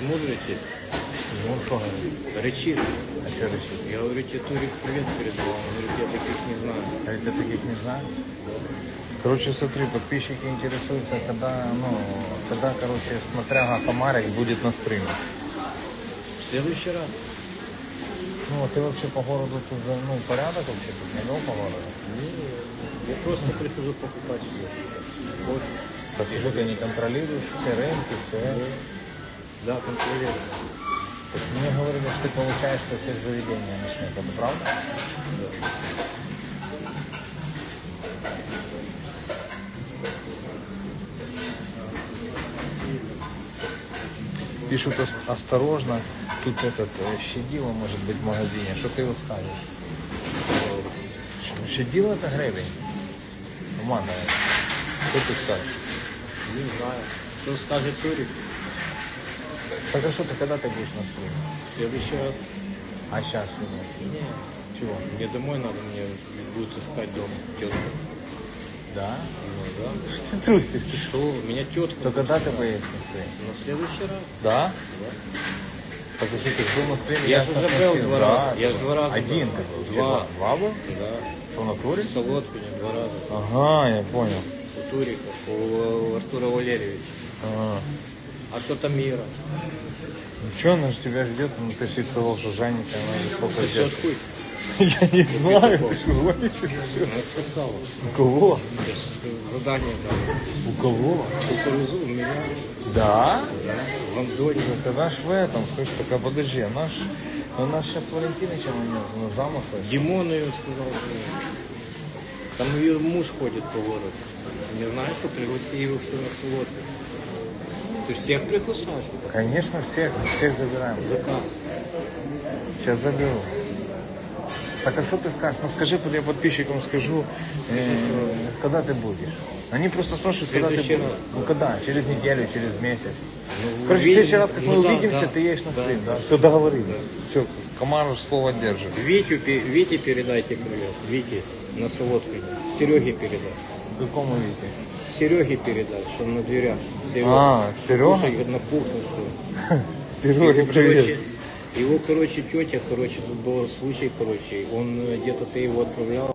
Жмудрите, Ну, рычит. А що решить? Я говорю, тебе Турик привет передавал. Он говорит, я таких не знаю. А это таких не знаю. Короче, смотри, подписчики интересуются, когда, ну, когда, короче, смотря Комарик будет на стриме. В следующий раз. Ну, а ты вообще по городу тут, за- ну, порядок вообще тут не вел по городу? Я просто прихожу покупать все. Вот. Так что ты не контролируешь все рынки, все это? Да, контролирую. Мне говорили, что ты получаешь со всех заведений ночных, это правда? Пишут ос- осторожно, тут этот э, щадило может быть в магазине. Что ты его скажешь? Ш- Щадило это гребень. Умана. Что ты скажешь? Не знаю. Что скажет Турик? Так а что ты когда ты будешь на стриме? В следующий раз. А сейчас сегодня? Не, Чего? мне домой надо, мне будут искать дом. Тетка. Да? Ну да. Ты трусишь. Что? Меня тетка. То когда ты поедешь на стрим? В следующий раз. Да? Так а что ты был на стриме? Я же уже был два Да, раза. Я ты же два раза Один ты был? Два. Два был? Да. Что, на туре? В Солодкине два раза. Ага, я понял. У Турика, у Артура Валерьевича. Ага. А что там Мира? Ну что, она же тебя ждет, ну ты же сказал, что Жанника, она же сколько ждет. Я не знаю, ты что гонишь? У кого? Задание дал. У кого? Кукурузу у меня. Да? Да. В Андоне. Ну, Тогда ж в этом, слышь, так а подожди, ж, она ж сейчас Валентинычем у нее на замысле. Димон ее сказал. что Там ее муж ходит по городу. Не знаешь, что пригласи его все на Солодку. Ты всех приглашаешь? Конечно, всех, всех забираем. Заказ. Сейчас заберу. Так а что ты скажешь? Ну скажи, я подписчикам скажу, э, когда ты будешь. Они просто спрашивают, когда ты будешь. Ну когда? Через неделю, через месяц. Ну, Короче, в следующий раз, как мы Ну да, увидимся, да. ты едешь на стрим, да? да. Все, договорились. Все, команда слово держит. Витю, Вите передайте привет. Вите на Солодку. Сереге передай. Какому видите? Сереге передай, что он на дверях. Серега. А, Серега? Слушай, на кухню что. Сереге Его, привет. короче, его, короче, тетя, короче, тут был случай, короче, он э, где-то ты его отправлял.